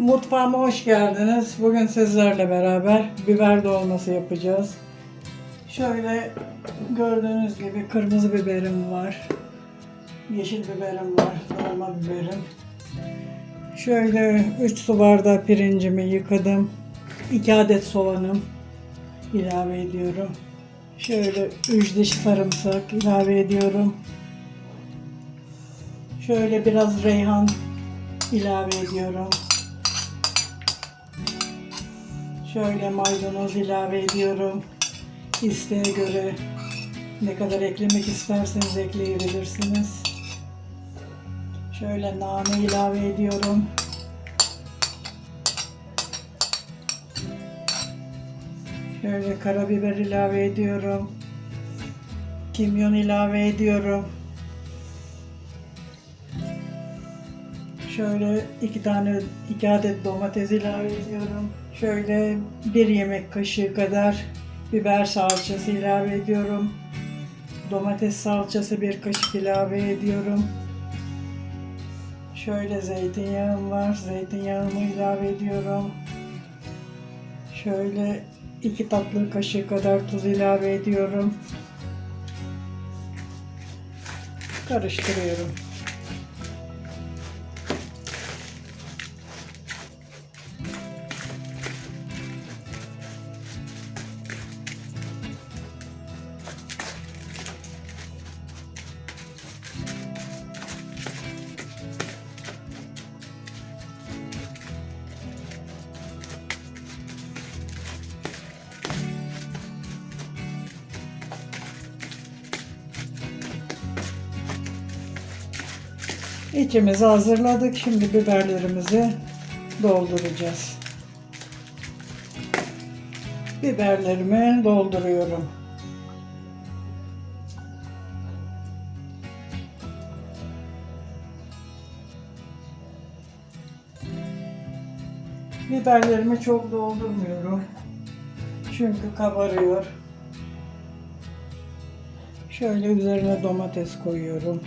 Mutfağıma hoş geldiniz. Bugün sizlerle beraber biber dolması yapacağız. Şöyle gördüğünüz gibi kırmızı biberim var. Yeşil biberim var. Normal biberim. Şöyle 3 su bardağı pirincimi yıkadım. 2 adet soğanım ilave ediyorum. Şöyle 3 diş sarımsak ilave ediyorum. Şöyle biraz reyhan ilave ediyorum. Şöyle maydanoz ilave ediyorum. İsteğe göre ne kadar eklemek isterseniz ekleyebilirsiniz. Şöyle nane ilave ediyorum. Şöyle karabiber ilave ediyorum. Kimyon ilave ediyorum. Şöyle iki tane, iki adet domates ilave ediyorum. Şöyle bir yemek kaşığı kadar biber salçası ilave ediyorum. Domates salçası bir kaşık ilave ediyorum. Şöyle zeytinyağım var. Zeytinyağımı ilave ediyorum. Şöyle iki tatlı kaşığı kadar tuz ilave ediyorum. Karıştırıyorum. İçimizi hazırladık. Şimdi biberlerimizi dolduracağız. Biberlerimi dolduruyorum. Biberlerimi çok doldurmuyorum. Çünkü kabarıyor. Şöyle üzerine domates koyuyorum.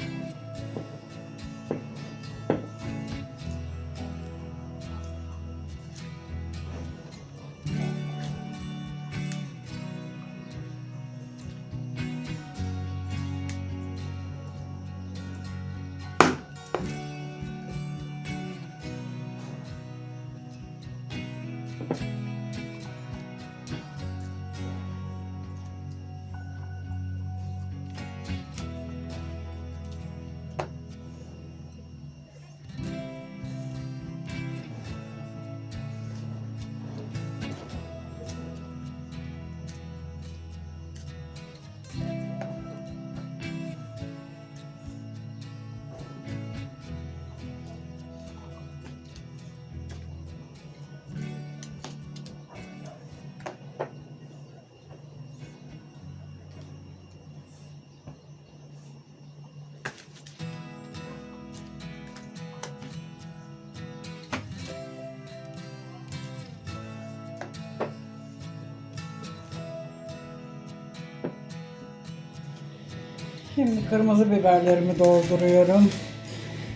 Şimdi kırmızı biberlerimi dolduruyorum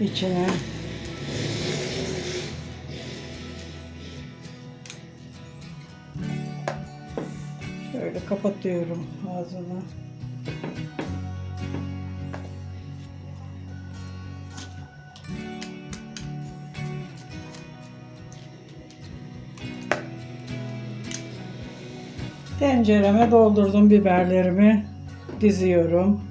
içine. Şöyle kapatıyorum ağzını. Tencereme doldurdum biberlerimi diziyorum.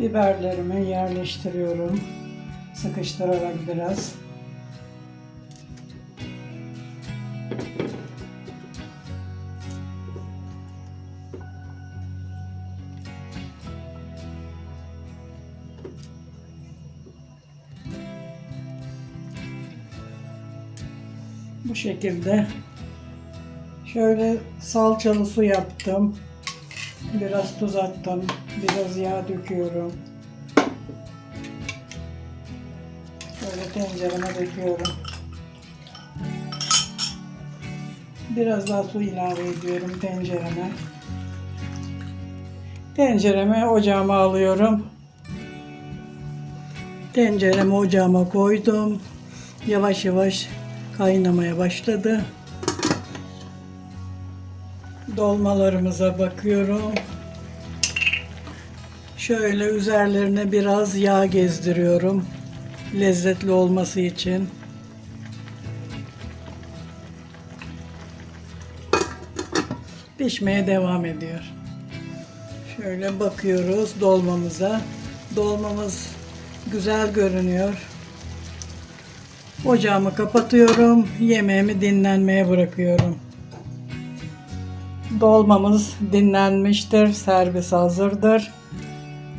Biberlerimi yerleştiriyorum. Sıkıştırarak biraz. Bu şekilde. Şöyle salçalı su yaptım. Biraz tuz attım. Biraz yağ döküyorum. Şöyle tencereme döküyorum. Biraz daha su ilave ediyorum tencereme. Tencereme ocağıma alıyorum. Tenceremi ocağıma koydum. Yavaş yavaş kaynamaya başladı. Dolmalarımıza bakıyorum. Şöyle üzerlerine biraz yağ gezdiriyorum. Lezzetli olması için. Pişmeye devam ediyor. Şöyle bakıyoruz dolmamıza. Dolmamız güzel görünüyor. Ocağımı kapatıyorum. Yemeğimi dinlenmeye bırakıyorum. Dolmamız dinlenmiştir. Servis hazırdır.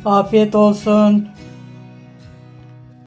Afiyet olsun.